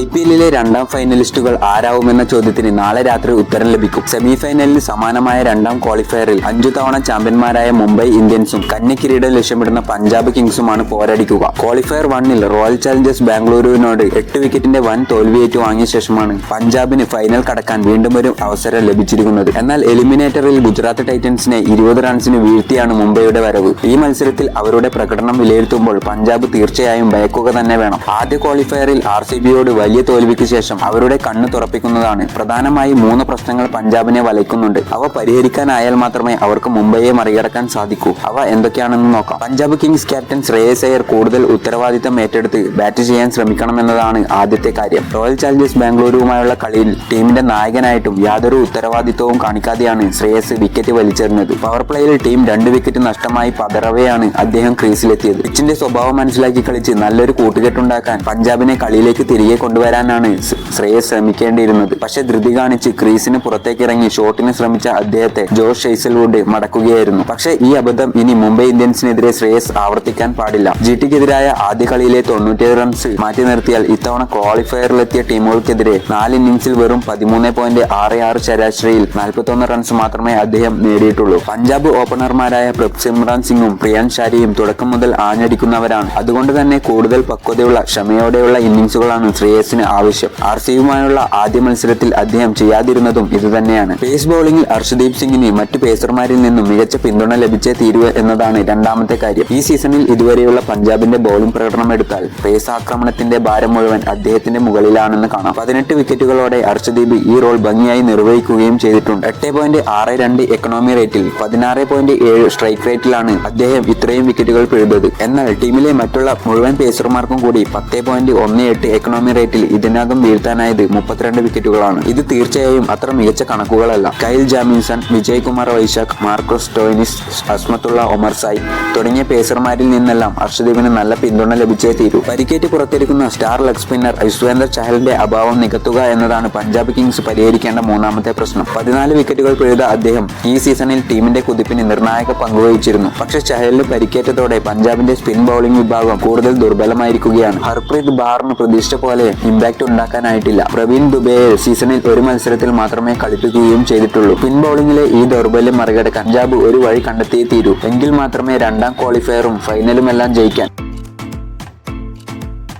I P എല്ലിലെ രണ്ടാം ഫൈനലിസ്റ്റുകൾ ആരാവുമെന്ന ചോദ്യത്തിന് നാളെ രാത്രി ഉത്തരം ലഭിക്കും. സെമി ഫൈനലിൽ സമാനമായ രണ്ടാം ക്വാളിഫയറിൽ അഞ്ചു തവണ ചാമ്പ്യന്മാരായ മുംബൈ ഇന്ത്യൻസും കന്നി കിരീടം ലക്ഷ്യമിടുന്ന പഞ്ചാബ് കിങ്സുമാണ് പോരാടിക്കുക. ക്വാളിഫയർ വണ്ണിൽ റോയൽ ചാലഞ്ചേഴ്സ് ബാംഗ്ലൂരുവിനോട് എട്ട് വിക്കറ്റിന്റെ വൻ തോൽവിയേറ്റ് വാങ്ങിയ ശേഷമാണ് പഞ്ചാബിന് ഫൈനൽ കടക്കാൻ വീണ്ടും ഒരു അവസരം ലഭിച്ചിരിക്കുന്നത്. എന്നാൽ എലിമിനേറ്ററിൽ ഗുജറാത്ത് ടൈറ്റൻസിനെ ഇരുപത് റൺസിന് വീഴ്ത്തിയാണ് മുംബൈയുടെ വരവ്. ഈ മത്സരത്തിൽ അവരുടെ പ്രകടനം വിലയിരുത്തുമ്പോൾ പഞ്ചാബ് തീർച്ചയായും ഭയക്കുക തന്നെ വേണം. ആദ്യ ക്വാളിഫയറിൽ ആർ സി ബിയോട് വലിയ തോൽവിക്ക് ശേഷം അവരുടെ കണ്ണ് തുറപ്പിക്കുന്നതാണ്. പ്രധാനമായും മൂന്ന് പ്രശ്നങ്ങൾ പഞ്ചാബിനെ വലയ്ക്കുന്നുണ്ട്. അവ പരിഹരിക്കാനായാൽ മാത്രമേ അവർക്ക് മുംബൈയെ മറികടക്കാൻ സാധിക്കൂ. അവ എന്തൊക്കെയാണെന്ന് നോക്കാം. പഞ്ചാബ് കിങ്സ് ക്യാപ്റ്റൻ ശ്രേയസ് അയ്യർ കൂടുതൽ ഉത്തരവാദിത്തം ഏറ്റെടുത്ത് ബാറ്റ് ചെയ്യാൻ ശ്രമിക്കണമെന്നതാണ് ആദ്യത്തെ കാര്യം. റോയൽ ചാലഞ്ചേഴ്സ് ബാംഗ്ലൂരുമായുള്ള കളിയിൽ ടീമിന്റെ നായകനായിട്ടും യാതൊരു ഉത്തരവാദിത്തവും കാണിക്കാതെയാണ് ശ്രേയസ് വിക്കറ്റ് വലിച്ചെറിഞ്ഞത്. പവർ പ്ലേയിൽ ടീം രണ്ട് വിക്കറ്റ് നഷ്ടമായി പതറവെയാണ് അദ്ദേഹം ക്രീസിലെത്തിയത് പിച്ചിന്റെ സ്വഭാവം മനസ്സിലാക്കി കളിച്ച് നല്ലൊരു കൂട്ടുകെട്ടുണ്ടാക്കാൻ പഞ്ചാബിനെ കളിയിലേക്ക് തിരികെ കൊണ്ടുവരാനാണ് ശ്രേയസ് ശ്രമിക്കേണ്ടിയിരുന്നത്. പക്ഷെ ധൃതി കാണിച്ച് ക്രീസിന് പുറത്തേക്ക് ഇറങ്ങി ഷോട്ടിന് ശ്രമിച്ച അദ്ദേഹത്തെ ജോഷ് ഷെയ്സൽവുഡ് മടക്കുകയായിരുന്നു. പക്ഷേ ഈ അബദ്ധം ഇനി മുംബൈ ഇന്ത്യൻസിനെതിരെ ശ്രേയസ് ആവർത്തിക്കാൻ പാടില്ല. ജി ടിക്കെതിരായ ആദ്യ കളിയിലെ തൊണ്ണൂറ്റിയേഴ് റൺസ് മാറ്റി നിർത്തിയാൽ ഇത്തവണ ക്വാളിഫയറിലെത്തിയ ടീമുകൾക്കെതിരെ നാല് ഇന്നിംഗ്സിൽ വെറും പതിമൂന്ന് പോയിന്റ് ആറ് ആറ് ശരാശരിയിൽ നാൽപ്പത്തൊന്ന് റൺസ് മാത്രമേ അദ്ദേഹം നേടിയിട്ടുള്ളൂ. പഞ്ചാബ് ഓപ്പണർമാരായ പ്രഭ്സിമ്രാൻ സിംഗും പ്രിയാൻ ഷാരിയും തുടക്കം മുതൽ ആഞ്ഞടിക്കുന്നവരാണ്. അതുകൊണ്ട് തന്നെ കൂടുതൽ പക്വതയുള്ള ക്ഷമയോടെയുള്ള ഇന്നിംഗ്സുകളാണ് ശ്രേയസിന് ആവശ്യം. ആർ സിയുമായുള്ള ആദ്യ മത്സരത്തിൽ അദ്ദേഹം ചെയ്യാതിരുന്നതും ഇതുതന്നെയാണ്. പേസ് ബൗളിംഗിൽ ഹർഷദീപ് സിംഗിന് മറ്റു പേസർമാരിൽ നിന്നും മികച്ച പിന്തുണ ലഭിച്ചേ തീരുവ എന്നതാണ് രണ്ടാമത്തെ കാര്യം. ഈ സീസണിൽ ഇതുവരെയുള്ള പഞ്ചാബിന്റെ ബൗളിംഗ് പ്രകടനം എടുത്താൽ പേസ് ആക്രമണത്തിന്റെ ഭാരം മുഴുവൻ അദ്ദേഹത്തിന്റെ മുകളിലാണെന്ന് കാണാം. പതിനെട്ട് വിക്കറ്റുകളോടെ ഹർഷദീപ് ഈ റോൾ ഭംഗിയായി നിർവഹിക്കുകയും ചെയ്തിട്ടുണ്ട്. എട്ട് പോയിന്റ് ആറ് രണ്ട് എക്കണോമി റേറ്റിൽ പതിനാറ് പോയിന്റ് ഏഴ് സ്ട്രൈക്ക് റേറ്റിലാണ് അദ്ദേഹം ഇത്രയും വിക്കറ്റുകൾ പിഴുതത്. എന്നാൽ ടീമിലെ മറ്റുള്ള മുഴുവൻ പേസർമാർക്കും കൂടി പത്ത് പോയിന്റ് ഒന്ന് എട്ട് എക്കണോമി റേറ്റിൽ ഇതിനകം വീഴ്ത്താനായത് മുപ്പത്തിരണ്ട് വിക്കറ്റുകളാണ്. ഇത് തീർച്ചയായും അത്ര മികച്ച കണക്കുകളല്ല. Kyle Jamieson Vijay Kumar Vyshak Marcus Stoinis Azmatullah Omarzai തുടങ്ങിയ പേസർമാരിൽ നിന്നെല്ലാം അർഷദീപിന് നല്ല പിന്തുണ ലഭിച്ചേ തീരൂ. പരിക്കേറ്റ് പുറത്തിരിക്കുന്ന സ്റ്റാർ ലെഗ് സ്പിന്നർ യുസ്വേന്ദ്ര ചഹലിന്റെ അഭാവം നികത്തുക എന്നതാണ് പഞ്ചാബ് കിങ്സ് പരിഹരിക്കേണ്ട മൂന്നാമത്തെ പ്രശ്നം. പതിനാല് വിക്കറ്റുകൾ പിഴുത അദ്ദേഹം ഈ സീസണിൽ ടീമിന്റെ കുതിപ്പിന് നിർണായക പങ്കുവഹിച്ചിരുന്നു പക്ഷെ ചഹലിന് പരിക്കേറ്റതോടെ പഞ്ചാബിന്റെ സ്പിൻ ബൗളിംഗ് വിഭാഗം കൂടുതൽ ദുർബലമായിരിക്കുകയാണ്. ഹർപ്രീത് ബാറിന് പ്രതീക്ഷിച്ച പോലെ ഇമ്പാക്ട് ഉണ്ടാക്കാനായിട്ടില്ല. പ്രവീൺ ദുബെയെ സീസണിൽ ഒരു മത്സരത്തിൽ മാത്രമേ കളിപ്പിക്കുകയും ചെയ്തിട്ടുള്ളൂ. പിൻ ബൗളിംഗിലെ ഈ ദൗർബല്യം മറികടക്കാൻ പഞ്ചാബ് ഒരു വഴി കണ്ടെത്തിയേ തീരൂ. എങ്കിൽ മാത്രമേ രണ്ടാം ക്വാളിഫയറും ഫൈനലുമെല്ലാം ജയിക്കാൻ